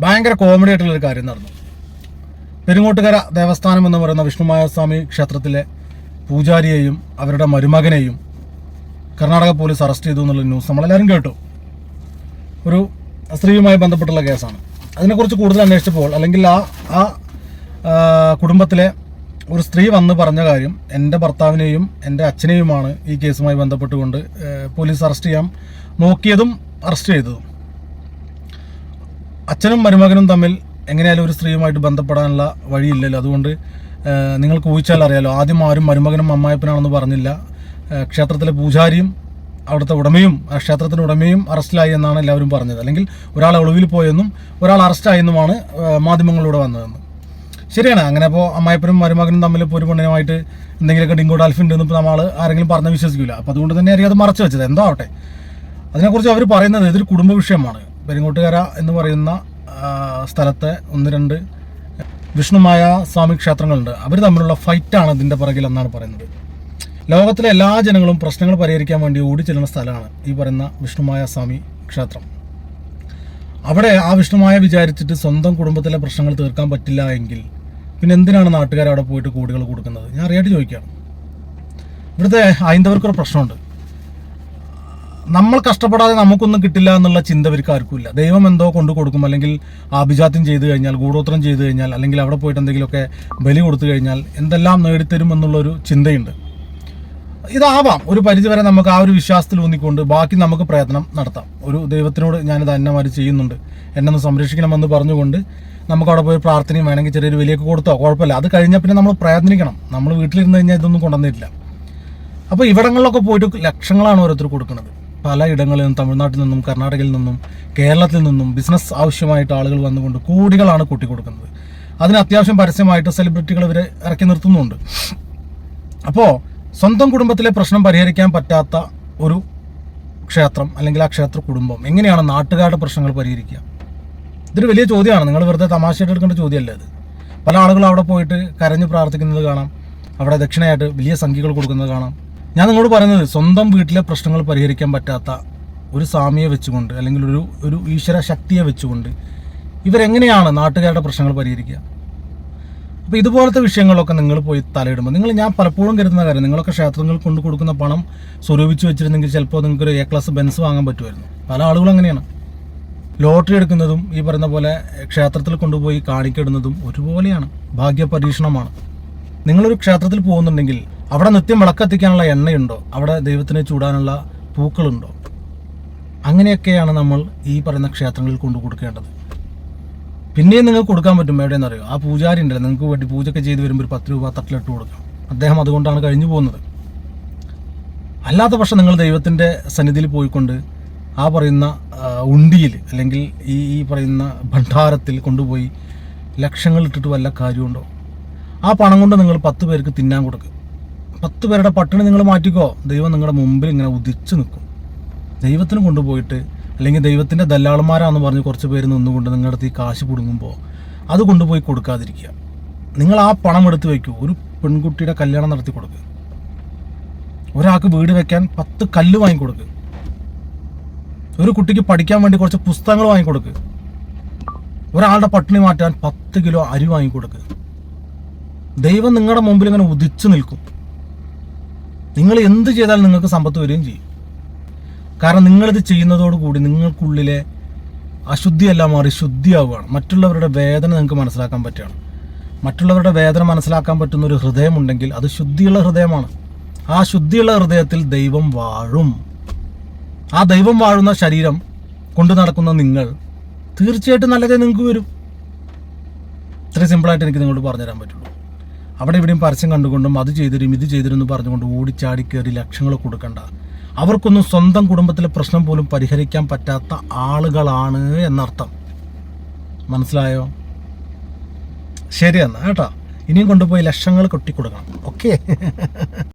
ഭയങ്കര കോമഡി ആയിട്ടുള്ള ഒരു കാര്യം നടന്നു. പെരുങ്ങോട്ടുകര ദേവസ്ഥാനം എന്ന് പറയുന്ന വിഷ്ണുമായ സ്വാമി ക്ഷേത്രത്തിലെ പൂജാരിയെയും അവരുടെ മരുമകനെയും കർണാടക പോലീസ് അറസ്റ്റ് ചെയ്തു എന്നുള്ള ന്യൂസ് നമ്മളെല്ലാവരും കേട്ടു. ഒരു സ്ത്രീയുമായി ബന്ധപ്പെട്ടുള്ള കേസാണ്. അതിനെക്കുറിച്ച് കൂടുതൽ അന്വേഷിച്ചപ്പോൾ അല്ലെങ്കിൽ ആ ആ കുടുംബത്തിലെ ഒരു സ്ത്രീ വന്ന് പറഞ്ഞ കാര്യം എന്റെ ഭർത്താവിനെയും എന്റെ അച്ഛനെയുമാണ് ഈ കേസുമായി ബന്ധപ്പെട്ടുകൊണ്ട് പോലീസ് അറസ്റ്റ് ചെയ്യാൻ നോക്കിയതും അറസ്റ്റ് ചെയ്തതും. അച്ഛനും മരുമകനും തമ്മിൽ എങ്ങനെയായാലും ഒരു സ്ത്രീയുമായിട്ട് ബന്ധപ്പെടാനുള്ള വഴിയില്ലല്ലോ. അതുകൊണ്ട് നിങ്ങൾ നിങ്ങൾക്ക് ഊഹിച്ചാൽ അറിയാലോ ആദ്യം ആരും മരുമകനും അമ്മായപ്പനാണെന്ന് പറഞ്ഞില്ല. ക്ഷേത്രത്തിലെ പൂജാരിയും അവിടുത്തെ ഉടമയും ആ ക്ഷേത്രത്തിന്റെ ഉടമയും അറസ്റ്റിലായി എന്നാണ് എല്ലാവരും പറഞ്ഞത്. അല്ലെങ്കിൽ ഒരാൾ ഒളിവിൽ പോയെന്നും ഒരാൾ അറസ്റ്റായെന്നുമാണ് മാധ്യമങ്ങളിലൂടെ വന്നതെന്ന്. ശരിയാണ്. അങ്ങനെ അപ്പോൾ അമ്മായപ്പനും മരുമകനും തമ്മിൽ ഇപ്പോൾ ഒരു പെണ്ണിനുമായിട്ട് എന്തെങ്കിലുമൊക്കെ ഡിങ്കോ ഡാൽഫിൻ ഉണ്ടെന്ന് ഇപ്പോൾ നമ്മൾ ആരെങ്കിലും പറഞ്ഞ് വിശ്വസിക്കില്ല. അപ്പോൾ അതുകൊണ്ട് തന്നെ അറിയാതെ മറച്ചു വെച്ചത്. എന്തോ ആവട്ടെ അതിനെക്കുറിച്ച് അവർ പറയുന്നത് ഇതൊരു കുടുംബ വിഷയമാണ്. പെരിങ്ങോട്ടുകര എന്ന് പറയുന്ന സ്ഥലത്തെ ഒന്ന് രണ്ട് വിഷ്ണുമായ സ്വാമി ക്ഷേത്രങ്ങളുണ്ട്. അവർ തമ്മിലുള്ള ഫൈറ്റാണ് ഇതിന്റെ പിറകിൽ എന്നാണ് പറയുന്നത്. ലോകത്തിലെ എല്ലാ ജനങ്ങളും പ്രശ്നങ്ങൾ പരിഹരിക്കാൻ വേണ്ടി ഓടിച്ചെല്ലുന്ന സ്ഥലമാണ് ഈ പറയുന്ന വിഷ്ണുമായ സ്വാമി ക്ഷേത്രം. അവിടെ ആ വിഷ്ണുമായ വിചാരിച്ചിട്ട് സ്വന്തം കുടുംബത്തിലെ പ്രശ്നങ്ങൾ തീർക്കാൻ പറ്റില്ല എങ്കിൽ പിന്നെ എന്തിനാണ് നാട്ടുകാർ അവിടെ പോയിട്ട് കോടികൾ കൊടുക്കുന്നത്? ഞാൻ അറിയായിട്ട് ചോദിക്കുകയാണ്. ഇവിടുത്തെ ഹൈന്ദവർക്കൊരു പ്രശ്നമുണ്ട്. നമ്മൾ കഷ്ടപ്പെടാതെ നമുക്കൊന്നും കിട്ടില്ല എന്നുള്ള ചിന്ത ഇവർക്ക് ആർക്കും ഇല്ല. ദൈവം എന്തോ കൊണ്ടു കൊടുക്കും. അല്ലെങ്കിൽ ആഭിജാത്യം ചെയ്തു കഴിഞ്ഞാൽ ഗൂഢോത്രം ചെയ്തു കഴിഞ്ഞാൽ അല്ലെങ്കിൽ അവിടെ പോയിട്ട് എന്തെങ്കിലുമൊക്കെ ബലി കൊടുത്തു കഴിഞ്ഞാൽ എന്തെല്ലാം നേടിത്തരും എന്നുള്ളൊരു ചിന്തയുണ്ട്. ഇതാവാം. ഒരു പരിധിവരെ നമുക്ക് ആ ഒരു വിശ്വാസത്തിൽ ഊന്നിക്കൊണ്ട് ബാക്കി നമുക്ക് പ്രയത്നം നടത്താം. ഒരു ദൈവത്തിനോട് ഞാനിത് അന്നമാര് ചെയ്യുന്നുണ്ട്. എന്നെ ഒന്ന് സംരക്ഷിക്കണമെന്ന് പറഞ്ഞുകൊണ്ട് നമുക്ക് അവിടെ പോയി പ്രാർത്ഥനയും വേണമെങ്കിൽ ചെറിയൊരു വിലയൊക്കെ കൊടുത്തോ? കുഴപ്പമില്ല. അത് കഴിഞ്ഞാൽ പിന്നെ നമ്മൾ പ്രയത്നിക്കണം. നമ്മൾ വീട്ടിലിരുന്ന് കഴിഞ്ഞാൽ ഇതൊന്നും കൊണ്ടുവന്നിട്ടില്ല. അപ്പോൾ ഇവിടങ്ങളിലൊക്കെ പോയിട്ട് ലക്ഷങ്ങളാണ് ഓരോരുത്തർ കൊടുക്കുന്നത്. പല ഇടങ്ങളിൽ നിന്നും തമിഴ്നാട്ടിൽ നിന്നും കർണാടകയിൽ നിന്നും കേരളത്തിൽ നിന്നും ബിസിനസ് ആവശ്യമായിട്ട് ആളുകൾ വന്നുകൊണ്ട് കോടികളാണ് കൊടുക്കുന്നത് അതിന് അത്യാവശ്യം പരസ്യമായിട്ട് സെലിബ്രിറ്റികൾ ഇവരെ ഇറക്കി നിർത്തുന്നുണ്ട്. അപ്പോൾ സ്വന്തം കുടുംബത്തിലെ പ്രശ്നം പരിഹരിക്കാൻ പറ്റാത്ത ഒരു ക്ഷേത്രം അല്ലെങ്കിൽ ആ ക്ഷേത്ര കുടുംബം എങ്ങനെയാണ് നാട്ടുകാരുടെ പ്രശ്നങ്ങൾ പരിഹരിക്കുക? ഇതൊരു വലിയ ചോദ്യമാണ്. നിങ്ങൾ വെറുതെ തമാശയായിട്ട് എടുക്കേണ്ട ചോദ്യമല്ല ഇത് പല ആളുകളും അവിടെ പോയിട്ട് കരഞ്ഞ് പ്രാർത്ഥിക്കുന്നത് കാണാം. അവിടെ ദക്ഷിണയായിട്ട് വലിയ സംഖ്യകൾ കൊടുക്കുന്നത് കാണാം. ഞാൻ നിങ്ങളോട് പറയുന്നത് സ്വന്തം വീട്ടിലെ പ്രശ്നങ്ങൾ പരിഹരിക്കാൻ പറ്റാത്ത ഒരു സ്വാമിയെ വെച്ചുകൊണ്ട് അല്ലെങ്കിൽ ഒരു ഒരു ഈശ്വര ശക്തിയെ വെച്ചുകൊണ്ട് ഇവരെങ്ങനെയാണ് നാട്ടുകാരുടെ പ്രശ്നങ്ങൾ പരിഹരിക്കുക? അപ്പോൾ ഇതുപോലത്തെ വിഷയങ്ങളൊക്കെ നിങ്ങൾ പോയി തലയിടുമ്പോൾ നിങ്ങൾ ഞാൻ പലപ്പോഴും കരുതുന്ന കാര്യം നിങ്ങളൊക്കെ ക്ഷേത്രങ്ങൾ കൊണ്ട് കൊടുക്കുന്ന പണം സ്വരൂപിച്ച് വെച്ചിരുന്നെങ്കിൽ ചിലപ്പോൾ നിങ്ങൾക്ക് ഒരു എ ക്ലാസ് ബെൻസ് വാങ്ങാൻ പറ്റുമായിരുന്നു. പല ആളുകളും അങ്ങനെയാണ്. ലോട്ടറി എടുക്കുന്നതും ഈ പറയുന്ന പോലെ ക്ഷേത്രത്തിൽ കൊണ്ടുപോയി കാണിക്കിടുന്നതും ഒരുപോലെയാണ്. ഭാഗ്യ പരീക്ഷണമാണ് നിങ്ങളൊരു ക്ഷേത്രത്തിൽ പോകുന്നുണ്ടെങ്കിൽ അവിടെ നിത്യം വിളക്കത്തിക്കാനുള്ള എണ്ണയുണ്ടോ? അവിടെ ദൈവത്തിനെ ചൂടാനുള്ള പൂക്കളുണ്ടോ? അങ്ങനെയൊക്കെയാണ് നമ്മൾ ഈ പറയുന്ന ക്ഷേത്രങ്ങളിൽ കൊണ്ടു കൊടുക്കേണ്ടത്. പിന്നെയും നിങ്ങൾക്ക് കൊടുക്കാൻ പറ്റും. എവിടെയെന്ന് അറിയോ ആ പൂജാരി ഉണ്ടല്ലോ. നിങ്ങൾക്ക് വേണ്ടി പൂജയൊക്കെ ചെയ്ത് വരുമ്പോൾ ഒരു പത്ത് രൂപ തട്ടിലിട്ട് കൊടുക്കാം. അദ്ദേഹം അതുകൊണ്ടാണ് കഴിഞ്ഞു പോകുന്നത്. അല്ലാത്ത പക്ഷം നിങ്ങൾ ദൈവത്തിന്റെ സന്നിധിയിൽ പോയിക്കൊണ്ട് ആ പറയുന്ന ഉണ്ടിയിൽ അല്ലെങ്കിൽ ഈ ഈ പറയുന്ന ഭണ്ഡാരത്തിൽ കൊണ്ടുപോയി ലക്ഷങ്ങൾ ഇട്ടിട്ട് വല്ല കാര്യമുണ്ടോ? ആ പണം കൊണ്ട് നിങ്ങൾ പത്ത് പേർക്ക് തിന്നാൻ കൊടുക്കുക പത്ത് പേരുടെ പട്ടിണി നിങ്ങൾ മാറ്റിക്കോ. ദൈവം നിങ്ങളുടെ മുമ്പിൽ ഇങ്ങനെ ഉദിച്ചു നിൽക്കും. ദൈവത്തിന് കൊണ്ടുപോയിട്ട് അല്ലെങ്കിൽ ദൈവത്തിന്റെ ദല്ലാളന്മാരാന്ന് പറഞ്ഞ് കുറച്ച് പേര് നിന്നുകൊണ്ട് നിങ്ങളുടെ അടുത്ത് ഈ കാശ് പുടുങ്ങുമ്പോൾ അത് കൊണ്ടുപോയി കൊടുക്കാതിരിക്കുക. നിങ്ങൾ ആ പണം എടുത്ത് വയ്ക്കൂ ഒരു പെൺകുട്ടിയുടെ കല്യാണം നടത്തി കൊടുക്കുക ഒരാൾക്ക് വീട് വെക്കാൻ പത്ത് കല്ല് വാങ്ങിക്കൊടുക്കുക ഒരു കുട്ടിക്ക് പഠിക്കാൻ വേണ്ടി കുറച്ച് പുസ്തകങ്ങൾ വാങ്ങിക്കൊടുക്കുക ഒരാളുടെ പട്ടിണി മാറ്റാൻ പത്ത് കിലോ അരി വാങ്ങിക്കൊടുക്കുക ദൈവം നിങ്ങളുടെ മുമ്പിൽ ഇങ്ങനെ ഉദിച്ചു നിൽക്കും. നിങ്ങൾ എന്ത് ചെയ്താലും നിങ്ങൾക്ക് സമ്പത്ത് വരികയും ചെയ്യും. കാരണം നിങ്ങളിത് ചെയ്യുന്നതോടുകൂടി നിങ്ങൾക്കുള്ളിലെ അശുദ്ധിയെല്ലാം മാറി ശുദ്ധിയാവുകയാണ്. മറ്റുള്ളവരുടെ വേദന നിങ്ങൾക്ക് മനസ്സിലാക്കാൻ പറ്റുകയാണ്. മറ്റുള്ളവരുടെ വേദന മനസ്സിലാക്കാൻ പറ്റുന്ന ഒരു ഹൃദയമുണ്ടെങ്കിൽ അത് ശുദ്ധിയുള്ള ഹൃദയമാണ്. ആ ശുദ്ധിയുള്ള ഹൃദയത്തിൽ ദൈവം വാഴും. ആ ദൈവം വാഴുന്ന ശരീരം കൊണ്ടു നടക്കുന്ന നിങ്ങൾ തീർച്ചയായിട്ടും നല്ലതേ നിങ്ങൾക്ക് വരും. ഇത്ര സിമ്പിളായിട്ട് എനിക്ക് നിങ്ങളോട് പറഞ്ഞുതരാൻ പറ്റുള്ളൂ. അവിടെ ഇവിടെയും പരസ്യം കണ്ടുകൊണ്ടും അത് ചെയ്തിരും ഇത് ചെയ്തിരും എന്ന് പറഞ്ഞുകൊണ്ട് ഓടിച്ചാടി കയറി ലക്ഷങ്ങൾ കൊടുക്കണ്ട. അവർക്കൊന്നും സ്വന്തം കുടുംബത്തിലെ പ്രശ്നം പോലും പരിഹരിക്കാൻ പറ്റാത്ത ആളുകളാണ് എന്നർത്ഥം. മനസ്സിലായോ? ശരി എന്നാ കേട്ടോ. ഇനിയും കൊണ്ടുപോയി ലക്ഷങ്ങൾ കൊട്ടിക്കൊടുക്കണം. ഓക്കെ.